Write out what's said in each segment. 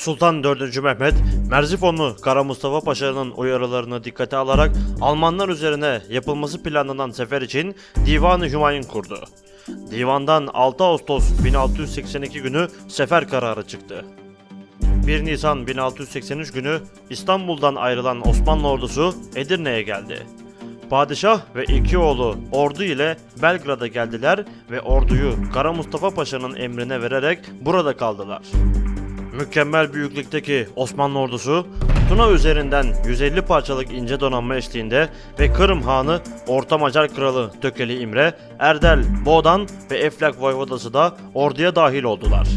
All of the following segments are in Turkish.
Sultan 4. Mehmet, Merzifonlu Kara Mustafa Paşa'nın uyarılarını dikkate alarak Almanlar üzerine yapılması planlanan sefer için Divan-ı Hümayun kurdu. Divandan 6 Ağustos 1682 günü sefer kararı çıktı. 1 Nisan 1683 günü İstanbul'dan ayrılan Osmanlı ordusu Edirne'ye geldi. Padişah ve iki oğlu ordu ile Belgrad'a geldiler ve orduyu Kara Mustafa Paşa'nın emrine vererek burada kaldılar. Mükemmel büyüklükteki Osmanlı ordusu Tuna üzerinden 150 parçalık ince donanma eşliğinde ve Kırım Hanı Orta Macar Kralı Tökeli İmre, Erdel, Boğdan ve Eflak Voyvodası da orduya dahil oldular.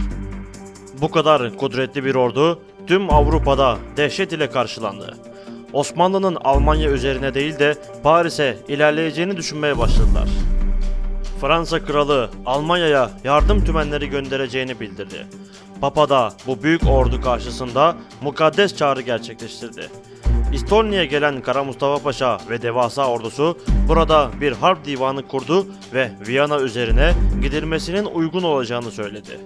Bu kadar kudretli bir ordu tüm Avrupa'da dehşet ile karşılandı. Osmanlı'nın Almanya üzerine değil de Paris'e ilerleyeceğini düşünmeye başladılar. Fransa kralı Almanya'ya yardım tümenleri göndereceğini bildirdi. Papa da bu büyük ordu karşısında mukaddes çağrı gerçekleştirdi. İstonya'ya gelen Kara Mustafa Paşa ve devasa ordusu burada bir harp divanı kurdu ve Viyana üzerine gidilmesinin uygun olacağını söyledi.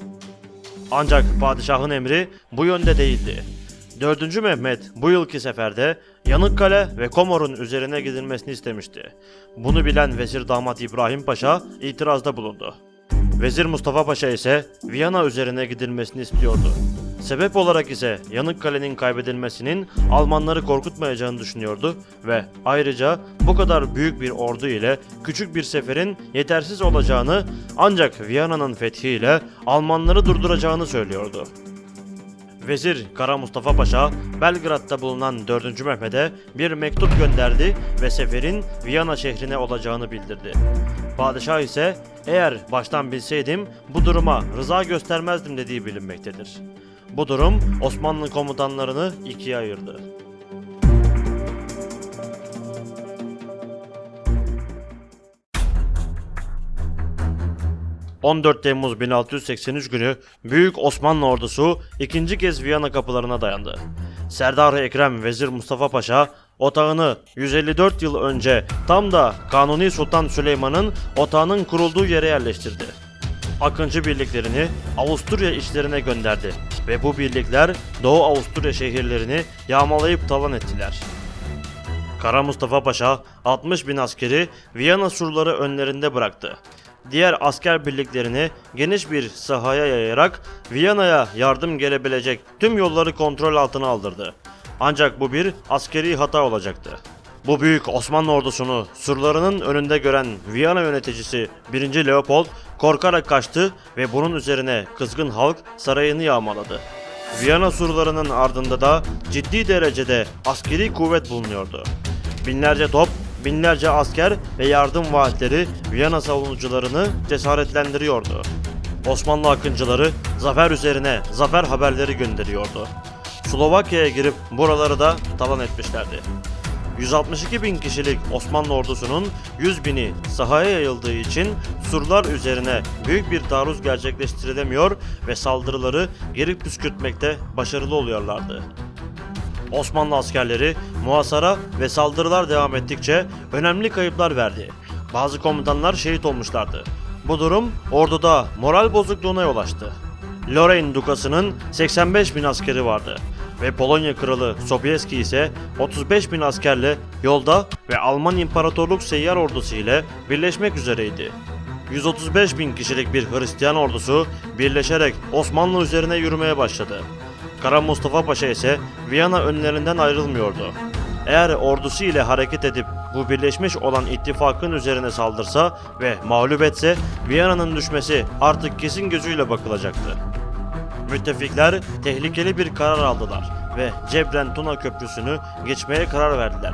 Ancak padişahın emri bu yönde değildi. 4. Mehmet bu yılki seferde Yanıkkale ve Komor'un üzerine gidilmesini istemişti. Bunu bilen Vezir Damat İbrahim Paşa itirazda bulundu. Vezir Mustafa Paşa ise Viyana üzerine gidilmesini istiyordu. Sebep olarak ise Yanıkkale'nin kaybedilmesinin Almanları korkutmayacağını düşünüyordu ve ayrıca bu kadar büyük bir ordu ile küçük bir seferin yetersiz olacağını ancak Viyana'nın fethiyle Almanları durduracağını söylüyordu. Vezir Kara Mustafa Paşa Belgrad'da bulunan 4. Mehmet'e bir mektup gönderdi ve seferin Viyana şehrine olacağını bildirdi. Padişah ise eğer baştan bilseydim bu duruma rıza göstermezdim dediği bilinmektedir. Bu durum Osmanlı komutanlarını ikiye ayırdı. ...14 Temmuz 1683 günü Büyük Osmanlı ordusu ikinci kez Viyana kapılarına dayandı. Serdar Ekrem Vezir Mustafa Paşa otağını 154 yıl önce tam da Kanuni Sultan Süleyman'ın otağının kurulduğu yere yerleştirdi. Akıncı birliklerini Avusturya içlerine gönderdi ve bu birlikler Doğu Avusturya şehirlerini yağmalayıp talan ettiler. Kara Mustafa Paşa 60 bin askeri Viyana surları önlerinde bıraktı. Diğer asker birliklerini geniş bir sahaya yayarak Viyana'ya yardım gelebilecek tüm yolları kontrol altına aldırdı. Ancak bu bir askeri hata olacaktı. Bu büyük Osmanlı ordusunu surlarının önünde gören Viyana yöneticisi 1. Leopold korkarak kaçtı ve bunun üzerine kızgın halk sarayını yağmaladı. Viyana surlarının ardında da ciddi derecede askeri kuvvet bulunuyordu. Binlerce top, binlerce asker ve yardım vaatleri Viyana savunucularını cesaretlendiriyordu. Osmanlı akıncıları zafer üzerine zafer haberleri gönderiyordu. Slovakya'ya girip buraları da talan etmişlerdi. 162 bin kişilik Osmanlı ordusunun 100 bini sahaya yayıldığı için surlar üzerine büyük bir taarruz gerçekleştirilemiyor ve saldırıları geri püskürtmekte başarılı oluyorlardı. Osmanlı askerleri muhasara ve saldırılar devam ettikçe önemli kayıplar verdi. Bazı komutanlar şehit olmuşlardı. Bu durum orduda moral bozukluğuna yol açtı. Lorraine Dukası'nın 85 bin askeri vardı ve Polonya Kralı Sobieski ise 35 bin askerle yolda ve Alman İmparatorluk Seyyar Ordusu ile birleşmek üzereydi. 135 bin kişilik bir Hristiyan ordusu birleşerek Osmanlı üzerine yürümeye başladı. Kara Mustafa Paşa ise Viyana önlerinden ayrılmıyordu. Eğer ordusu ile hareket edip bu birleşmiş olan ittifakın üzerine saldırsa ve mağlup etse Viyana'nın düşmesi artık kesin gözüyle bakılacaktı. Müttefikler tehlikeli bir karar aldılar ve Cebren Tuna Köprüsü'nü geçmeye karar verdiler.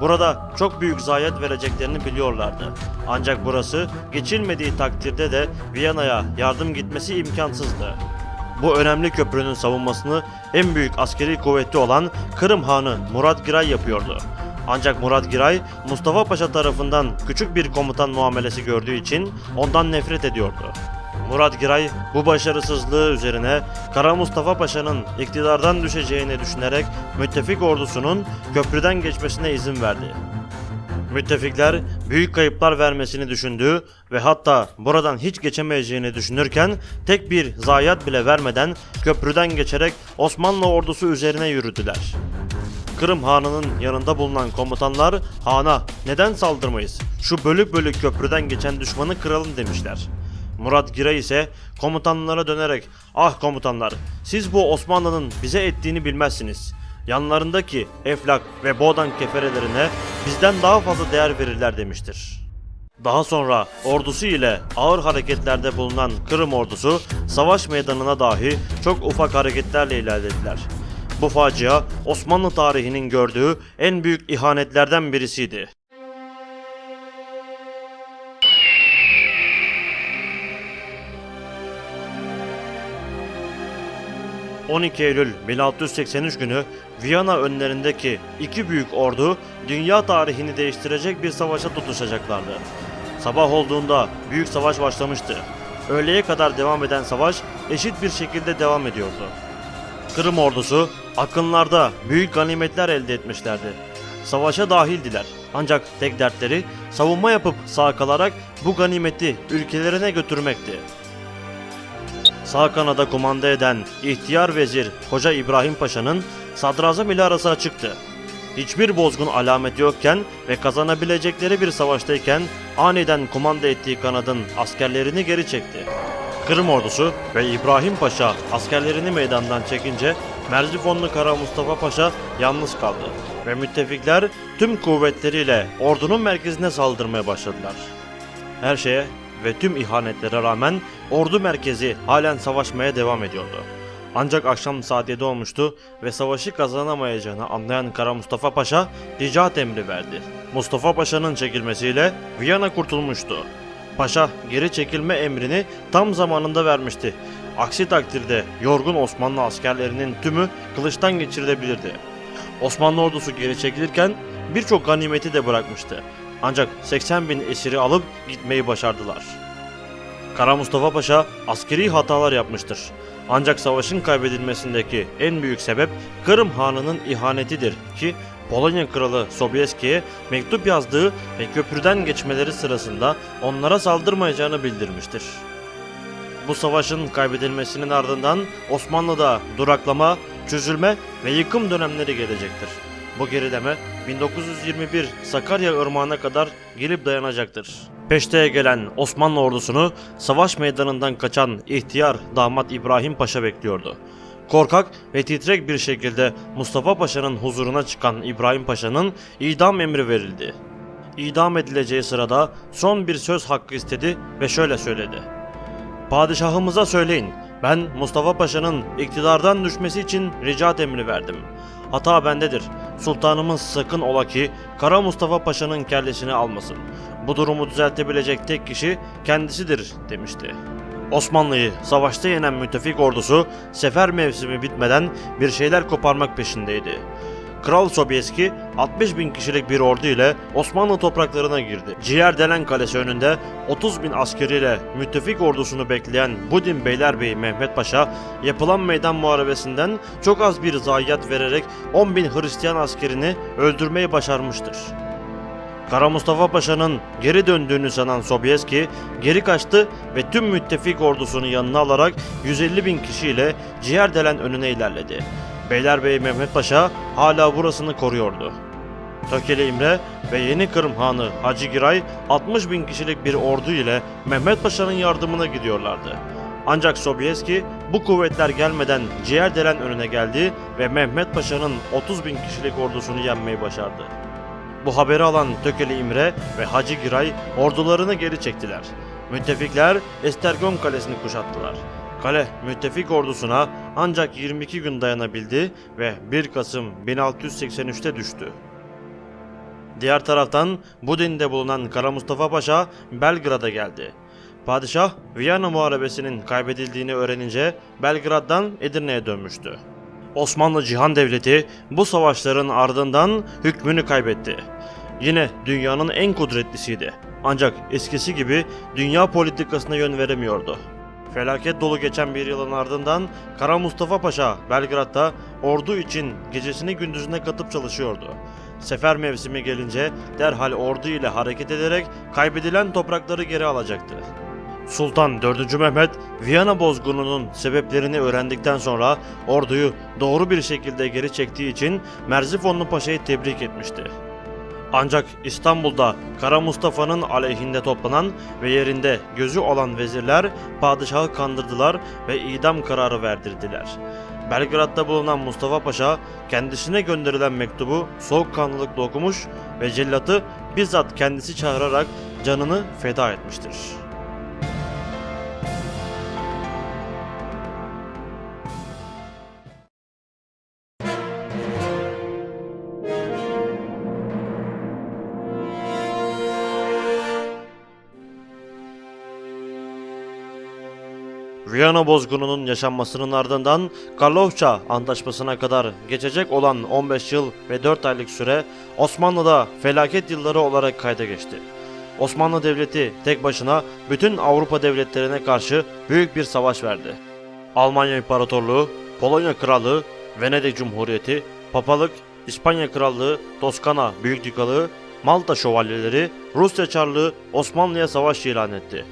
Burada çok büyük zayiat vereceklerini biliyorlardı. Ancak burası geçilmediği takdirde de Viyana'ya yardım gitmesi imkansızdı. Bu önemli köprünün savunmasını en büyük askeri kuvveti olan Kırım Hanı Murat Giray yapıyordu. Ancak Murat Giray, Mustafa Paşa tarafından küçük bir komutan muamelesi gördüğü için ondan nefret ediyordu. Murat Giray bu başarısızlığı üzerine Kara Mustafa Paşa'nın iktidardan düşeceğini düşünerek müttefik ordusunun köprüden geçmesine izin verdi. Müttefikler büyük kayıplar vermesini düşündüğü ve hatta buradan hiç geçemeyeceğini düşünürken tek bir zayiat bile vermeden köprüden geçerek Osmanlı ordusu üzerine yürüdüler. Kırım Hanı'nın yanında bulunan komutanlar Han'a neden saldırmayız? Şu bölük bölük köprüden geçen düşmanı kıralım demişler. Murat Giray ise komutanlara dönerek ah komutanlar siz bu Osmanlı'nın bize ettiğini bilmezsiniz. Yanlarındaki Eflak ve Boğdan keferelerine bizden daha fazla değer verirler demiştir. Daha sonra ordusu ile ağır hareketlerde bulunan Kırım ordusu savaş meydanına dahi çok ufak hareketlerle ilerlediler. Bu facia Osmanlı tarihinin gördüğü en büyük ihanetlerden birisiydi. ...12 Eylül 1683 günü Viyana önlerindeki iki büyük ordu dünya tarihini değiştirecek bir savaşa tutuşacaklardı. Sabah olduğunda büyük savaş başlamıştı. Öğleye kadar devam eden savaş eşit bir şekilde devam ediyordu. Kırım ordusu akınlarda büyük ganimetler elde etmişlerdi. Savaşa dahildiler. Ancak tek dertleri savunma yapıp sağ kalarak bu ganimeti ülkelerine götürmekti. Sağ kanada kumanda eden ihtiyar vezir Hoca İbrahim Paşa'nın sadrazam ile arası açıktı. Hiçbir bozgun alameti yokken ve kazanabilecekleri bir savaştayken aniden kumanda ettiği kanadın askerlerini geri çekti. Kırım ordusu ve İbrahim Paşa askerlerini meydandan çekince Merzifonlu Kara Mustafa Paşa yalnız kaldı ve müttefikler tüm kuvvetleriyle ordunun merkezine saldırmaya başladılar. Her şeye ve tüm ihanetlere rağmen ordu merkezi halen savaşmaya devam ediyordu. Ancak akşam saat 7 olmuştu ve savaşı kazanamayacağını anlayan Kara Mustafa Paşa ricat emri verdi. Mustafa Paşa'nın çekilmesiyle Viyana kurtulmuştu. Paşa geri çekilme emrini tam zamanında vermişti. Aksi takdirde yorgun Osmanlı askerlerinin tümü kılıçtan geçirilebilirdi. Osmanlı ordusu geri çekilirken birçok ganimeti de bırakmıştı. Ancak 80 bin esiri alıp gitmeyi başardılar. Kara Mustafa Paşa askeri hatalar yapmıştır. Ancak savaşın kaybedilmesindeki en büyük sebep Kırım Hanı'nın ihanetidir ki Polonya Kralı Sobieski'ye mektup yazdığı ve köprüden geçmeleri sırasında onlara saldırmayacağını bildirmiştir. Bu savaşın kaybedilmesinin ardından Osmanlı'da duraklama, çözülme ve yıkım dönemleri gelecektir. Bu gerileme 1921 Sakarya Irmağı'na kadar gelip dayanacaktır. Peşteye gelen Osmanlı ordusunu savaş meydanından kaçan ihtiyar damat İbrahim Paşa bekliyordu. Korkak ve titrek bir şekilde Mustafa Paşa'nın huzuruna çıkan İbrahim Paşa'nın idam emri verildi. İdam edileceği sırada son bir söz hakkı istedi ve şöyle söyledi. Padişahımıza söyleyin. Ben Mustafa Paşa'nın iktidardan düşmesi için ricat emri verdim. Hata bendedir. Sultanımız sakın ola ki Kara Mustafa Paşa'nın kellesini almasın. Bu durumu düzeltebilecek tek kişi kendisidir demişti. Osmanlı'yı savaşta yenen müttefik ordusu sefer mevsimi bitmeden bir şeyler koparmak peşindeydi. Kral Sobieski 60 bin kişilik bir ordu ile Osmanlı topraklarına girdi. Ciğerdelen Kalesi önünde 30 bin askeriyle müttefik ordusunu bekleyen Budin Beylerbeyi Mehmet Paşa yapılan meydan muharebesinden çok az bir zayiat vererek 10 bin Hristiyan askerini öldürmeyi başarmıştır. Kara Mustafa Paşa'nın geri döndüğünü sanan Sobieski geri kaçtı ve tüm müttefik ordusunu yanına alarak 150 bin kişiyle Ciğerdelen önüne ilerledi. Beylerbeyi Mehmet Paşa hala burasını koruyordu. Tökeli İmre ve Yeni Kırım Hanı Hacı Giray 60 bin kişilik bir ordu ile Mehmet Paşa'nın yardımına gidiyorlardı. Ancak Sobieski bu kuvvetler gelmeden Ciğerdelen önüne geldi ve Mehmet Paşa'nın 30 bin kişilik ordusunu yenmeyi başardı. Bu haberi alan Tökeli İmre ve Hacı Giray ordularını geri çektiler. Müttefikler Estergon Kalesi'ni kuşattılar. Kale müttefik ordusuna ancak 22 gün dayanabildi ve 1 Kasım 1683'te düştü. Diğer taraftan Budin'de bulunan Kara Mustafa Paşa Belgrad'a geldi. Padişah Viyana Muharebesi'nin kaybedildiğini öğrenince Belgrad'dan Edirne'ye dönmüştü. Osmanlı Cihan Devleti bu savaşların ardından hükmünü kaybetti. Yine dünyanın en kudretlisiydi. Ancak eskisi gibi dünya politikasına yön veremiyordu. Felaket dolu geçen bir yılın ardından Kara Mustafa Paşa Belgrad'da ordu için gecesini gündüzüne katıp çalışıyordu. sefer mevsimi gelince derhal ordu ile hareket ederek kaybedilen toprakları geri alacaktı. Sultan 4. Mehmet Viyana bozgununun sebeplerini öğrendikten sonra orduyu doğru bir şekilde geri çektiği için Merzifonlu Paşa'yı tebrik etmişti. Ancak İstanbul'da Kara Mustafa'nın aleyhinde toplanan ve yerinde gözü olan vezirler padişahı kandırdılar ve idam kararı verdirdiler. Belgrad'da bulunan Mustafa Paşa kendisine gönderilen mektubu soğukkanlılıkla okumuş ve cellatı bizzat kendisi çağırarak canını feda etmiştir. Viyana bozgununun yaşanmasının ardından Karlofça Antlaşması'na kadar geçecek olan 15 yıl ve 4 aylık süre Osmanlı'da felaket yılları olarak kayda geçti. Osmanlı Devleti tek başına bütün Avrupa devletlerine karşı büyük bir savaş verdi. Almanya İmparatorluğu, Polonya Krallığı, Venedik Cumhuriyeti, Papalık, İspanya Krallığı, Toskana Büyüklükalığı, Malta Şövalyeleri, Rusya Çarlığı Osmanlı'ya savaş ilan etti.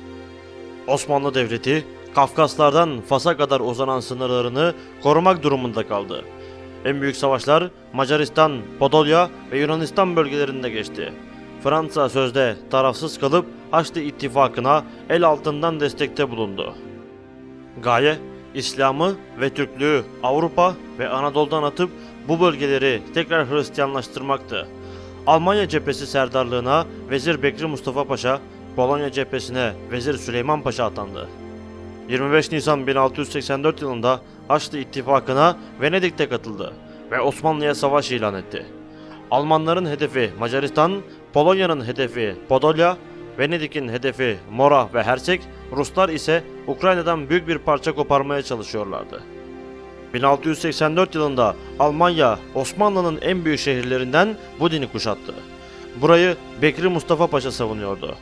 Osmanlı Devleti Kafkaslardan Fas'a kadar uzanan sınırlarını korumak durumunda kaldı. En büyük savaşlar Macaristan, Podolya ve Yunanistan bölgelerinde geçti. Fransa sözde tarafsız kalıp Haçlı İttifakı'na el altından destekte bulundu. Gaye, İslam'ı ve Türklüğü Avrupa ve Anadolu'dan atıp bu bölgeleri tekrar Hristiyanlaştırmaktı. Almanya cephesi serdarlığına Vezir Bekri Mustafa Paşa, Polonya cephesine Vezir Süleyman Paşa atandı. 25 Nisan 1684 yılında Haçlı İttifakı'na Venedik'te katıldı ve Osmanlı'ya savaş ilan etti. Almanların hedefi Macaristan, Polonya'nın hedefi Podolya, Venedik'in hedefi Mora ve Hersek, Ruslar ise Ukrayna'dan büyük bir parça koparmaya çalışıyorlardı. 1684 yılında Almanya Osmanlı'nın en büyük şehirlerinden Budin'i kuşattı. Burayı Bekri Mustafa Paşa savunuyordu.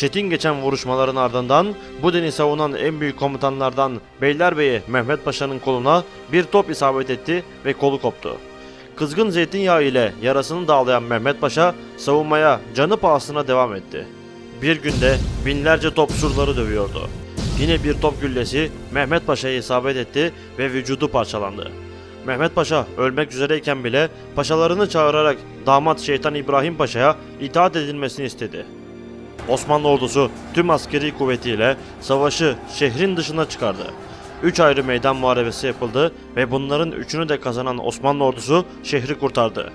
Çetin geçen vuruşmaların ardından Budin'i savunan en büyük komutanlardan Beylerbeyi Mehmet Paşa'nın koluna bir top isabet etti ve kolu koptu. Kızgın zeytinyağı ile yarasını dağlayan Mehmet Paşa savunmaya canı pahasına devam etti. Bir günde binlerce top surları dövüyordu. Yine bir top güllesi Mehmet Paşa'ya isabet etti ve vücudu parçalandı. Mehmet Paşa ölmek üzereyken bile paşalarını çağırarak damat şeytan İbrahim Paşa'ya itaat edilmesini istedi. Osmanlı ordusu tüm askeri kuvvetiyle savaşı şehrin dışına çıkardı. Üç ayrı meydan muharebesi yapıldı ve bunların üçünü de kazanan Osmanlı ordusu şehri kurtardı.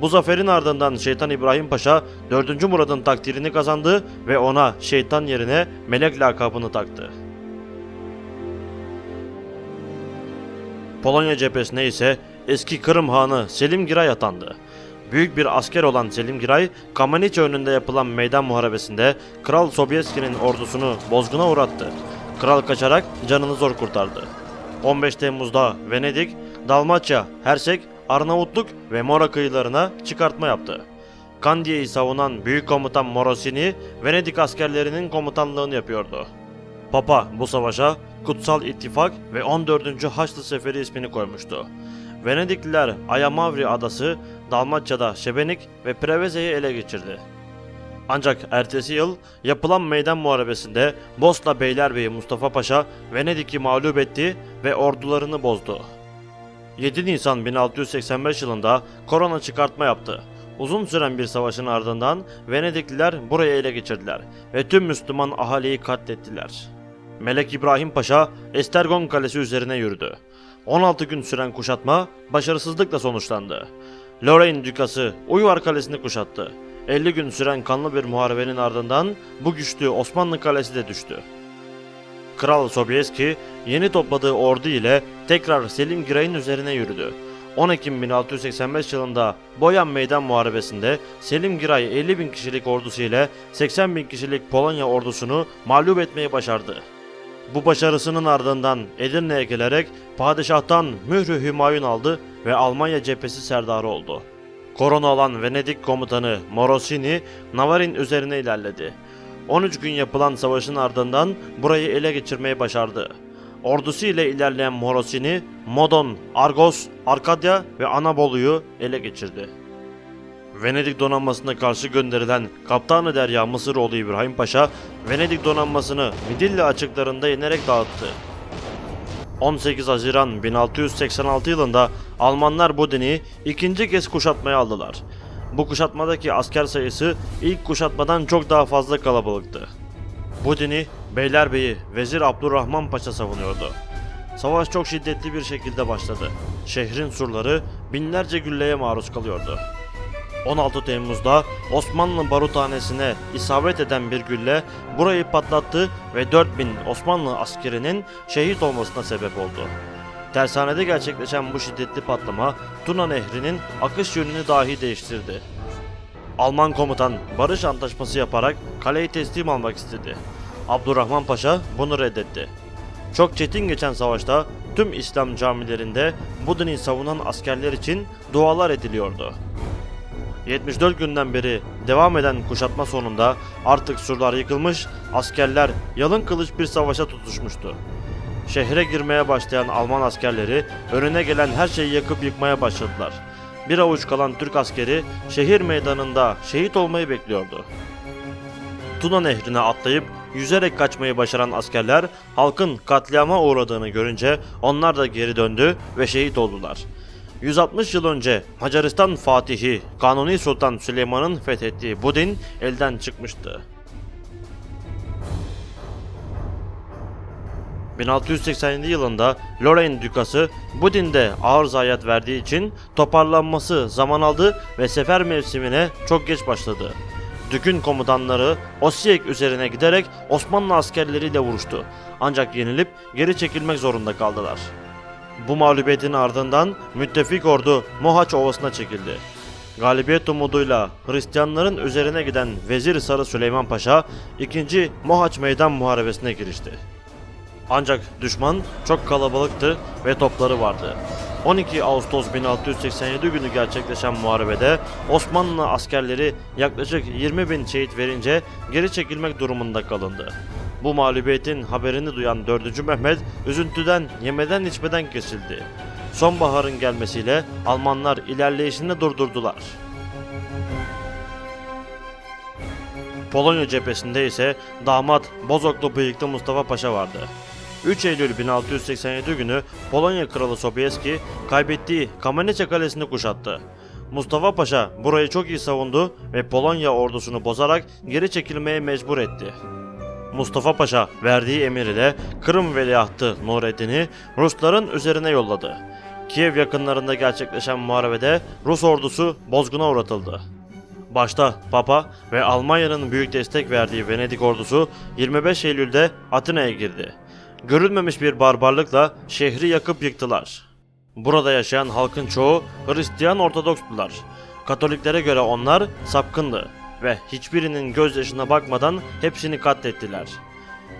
Bu zaferin ardından Şeytan İbrahim Paşa 4. Murad'ın takdirini kazandı ve ona şeytan yerine melek lakabını taktı. Polonya cephesine ise eski Kırım Hanı Selim Giray atandı. Büyük bir asker olan Selim Giray, Kameniçe önünde yapılan meydan muharebesinde Kral Sobieski'nin ordusunu bozguna uğrattı. Kral kaçarak canını zor kurtardı. 15 Temmuz'da Venedik, Dalmaçya, Hersek, Arnavutluk ve Mora kıyılarına çıkartma yaptı. Kandiye'yi savunan büyük komutan Morosini, Venedik askerlerinin komutanlığını yapıyordu. Papa bu savaşa Kutsal İttifak ve 14. Haçlı Seferi ismini koymuştu. Venedikliler Ayamavri adası, Dalmaçya'da Şebenik ve Preveze'yi ele geçirdi. Ancak ertesi yıl yapılan meydan muharebesinde Bosna Beylerbeyi Mustafa Paşa Venedik'i mağlup etti ve ordularını bozdu. 7 Nisan 1685 yılında korona çıkartma yaptı. Uzun süren bir savaşın ardından Venedikliler burayı ele geçirdiler ve tüm Müslüman ahaliyi katlettiler. Melek İbrahim Paşa Estergon Kalesi üzerine yürüdü. 16 gün süren kuşatma başarısızlıkla sonuçlandı. Lorraine Dükası Uyvar Kalesi'ni kuşattı. 50 gün süren kanlı bir muharebenin ardından bu güçlü Osmanlı Kalesi de düştü. Kral Sobieski yeni topladığı ordu ile tekrar Selim Giray'ın üzerine yürüdü. 10 Ekim 1685 yılında Boyan Meydan Muharebesi'nde Selim Giray 50 bin kişilik ordusu ile 80 bin kişilik Polonya ordusunu mağlup etmeyi başardı. Bu başarısının ardından Edirne'ye gelerek padişahtan mührü hümayun aldı ve Almanya cephesi serdarı oldu. Korona olan Venedik komutanı Morosini Navarin üzerine ilerledi. 13 gün yapılan savaşın ardından burayı ele geçirmeyi başardı. Ordusu ile ilerleyen Morosini, Modon, Argos, Arkadya ve Anabolu'yu ele geçirdi. Venedik donanmasına karşı gönderilen Kaptanı Derya Mısıroğlu İbrahim Paşa, Venedik donanmasını Midilli açıklarında inerek dağıttı. 18 Haziran 1686 yılında Almanlar Budin'i ikinci kez kuşatmaya aldılar. Bu kuşatmadaki asker sayısı ilk kuşatmadan çok daha fazla kalabalıktı. Budin'i Beylerbeyi Vezir Abdurrahman Paşa savunuyordu. Savaş çok şiddetli bir şekilde başladı. Şehrin surları binlerce gülleye maruz kalıyordu. 16 Temmuz'da Osmanlı baruthanesine isabet eden bir gülle burayı patlattı ve 4000 Osmanlı askerinin şehit olmasına sebep oldu. Tersanede gerçekleşen bu şiddetli patlama Tuna Nehri'nin akış yönünü dahi değiştirdi. Alman komutan barış antlaşması yaparak kaleyi teslim almak istedi. Abdurrahman Paşa bunu reddetti. Çok çetin geçen savaşta tüm İslam camilerinde Budin'i savunan askerler için dualar ediliyordu. 74 günden beri devam eden kuşatma sonunda artık surlar yıkılmış, askerler yalın kılıç bir savaşa tutuşmuştu. Şehre girmeye başlayan Alman askerleri önüne gelen her şeyi yakıp yıkmaya başladılar. Bir avuç kalan Türk askeri şehir meydanında şehit olmayı bekliyordu. Tuna nehrine atlayıp yüzerek kaçmayı başaran askerler halkın katliama uğradığını görünce onlar da geri döndü ve şehit oldular. 160 yıl önce Macaristan Fatihi Kanuni Sultan Süleyman'ın fethettiği Budin elden çıkmıştı. 1687 yılında Lorraine Dükası Budin'de ağır zayiat verdiği için toparlanması zaman aldı ve sefer mevsimine çok geç başladı. Dük'ün komutanları Osijek üzerine giderek Osmanlı askerleriyle vuruştu. Ancak yenilip geri çekilmek zorunda kaldılar. Bu mağlubiyetin ardından müttefik ordu Mohaç Ovası'na çekildi. Galibiyet umuduyla Hristiyanların üzerine giden Vezir Sarı Süleyman Paşa 2. Mohaç Meydan Muharebesi'ne girişti. Ancak düşman çok kalabalıktı ve topları vardı. 12 Ağustos 1687 günü gerçekleşen muharebede Osmanlı askerleri yaklaşık 20 bin şehit verince geri çekilmek durumunda kalındı. Bu mağlubiyetin haberini duyan 4. Mehmet üzüntüden yemeden içmeden kesildi. Sonbaharın gelmesiyle Almanlar ilerleyişini durdurdular. Polonya cephesinde ise damat Bozoklu bıyıklı Mustafa Paşa vardı. 3 Eylül 1687 günü Polonya Kralı Sobieski kaybettiği Kamenice Kalesi'ni kuşattı. Mustafa Paşa burayı çok iyi savundu ve Polonya ordusunu bozarak geri çekilmeye mecbur etti. Mustafa Paşa verdiği emir ile Kırım veliahtı Nureddin'i Rusların üzerine yolladı. Kiev yakınlarında gerçekleşen muharebede Rus ordusu bozguna uğratıldı. Başta Papa ve Almanya'nın büyük destek verdiği Venedik ordusu 25 Eylül'de Atina'ya girdi. Görülmemiş bir barbarlıkla şehri yakıp yıktılar. Burada yaşayan halkın çoğu Hristiyan Ortodokslular. Katoliklere göre onlar sapkındı ve hiçbirinin gözyaşına bakmadan hepsini katlettiler.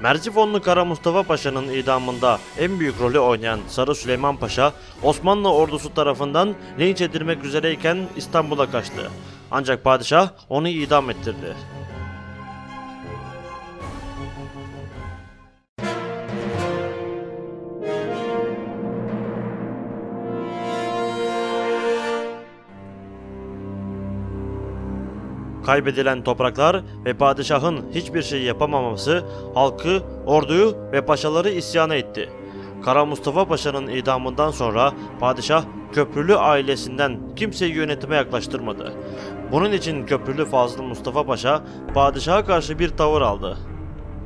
Merzifonlu Kara Mustafa Paşa'nın idamında en büyük rolü oynayan Sarı Süleyman Paşa, Osmanlı ordusu tarafından linç edilmek üzereyken İstanbul'a kaçtı. Ancak padişah onu idam ettirdi. Kaybedilen topraklar ve padişahın hiçbir şey yapamaması halkı, orduyu ve paşaları isyana etti. Kara Mustafa Paşa'nın idamından sonra padişah Köprülü ailesinden kimseyi yönetime yaklaştırmadı. Bunun için Köprülü Fazıl Mustafa Paşa padişaha karşı bir tavır aldı.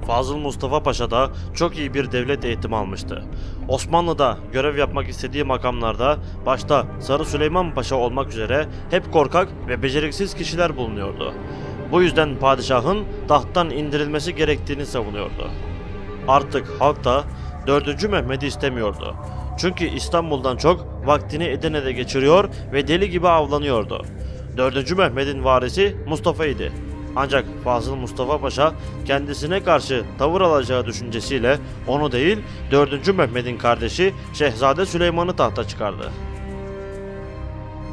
Fazıl Mustafa Paşa da çok iyi bir devlet eğitimi almıştı. Osmanlı'da görev yapmak istediği makamlarda başta Sarı Süleyman Paşa olmak üzere hep korkak ve beceriksiz kişiler bulunuyordu. Bu yüzden padişahın tahttan indirilmesi gerektiğini savunuyordu. Artık halk da 4. Mehmet'i istemiyordu. Çünkü İstanbul'dan çok vaktini Edirne'de geçiriyor ve deli gibi avlanıyordu. 4. Mehmet'in varisi Mustafa idi. Ancak Fazıl Mustafa Paşa kendisine karşı tavır alacağı düşüncesiyle onu değil 4. Mehmet'in kardeşi Şehzade Süleyman'ı tahta çıkardı.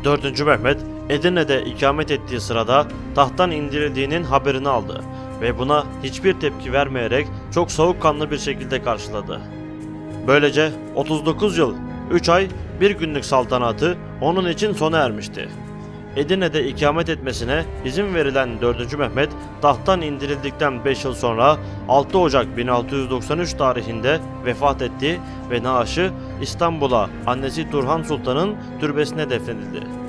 4. Mehmet Edirne'de ikamet ettiği sırada tahttan indirildiğinin haberini aldı ve buna hiçbir tepki vermeyerek çok soğukkanlı bir şekilde karşıladı. Böylece 39 yıl, 3 ay, 1 günlük saltanatı onun için sona ermişti. Edirne'de ikamet etmesine izin verilen 4. Mehmet tahttan indirildikten 5 yıl sonra 6 Ocak 1693 tarihinde vefat etti ve naaşı İstanbul'a annesi Turhan Sultan'ın türbesine defnedildi.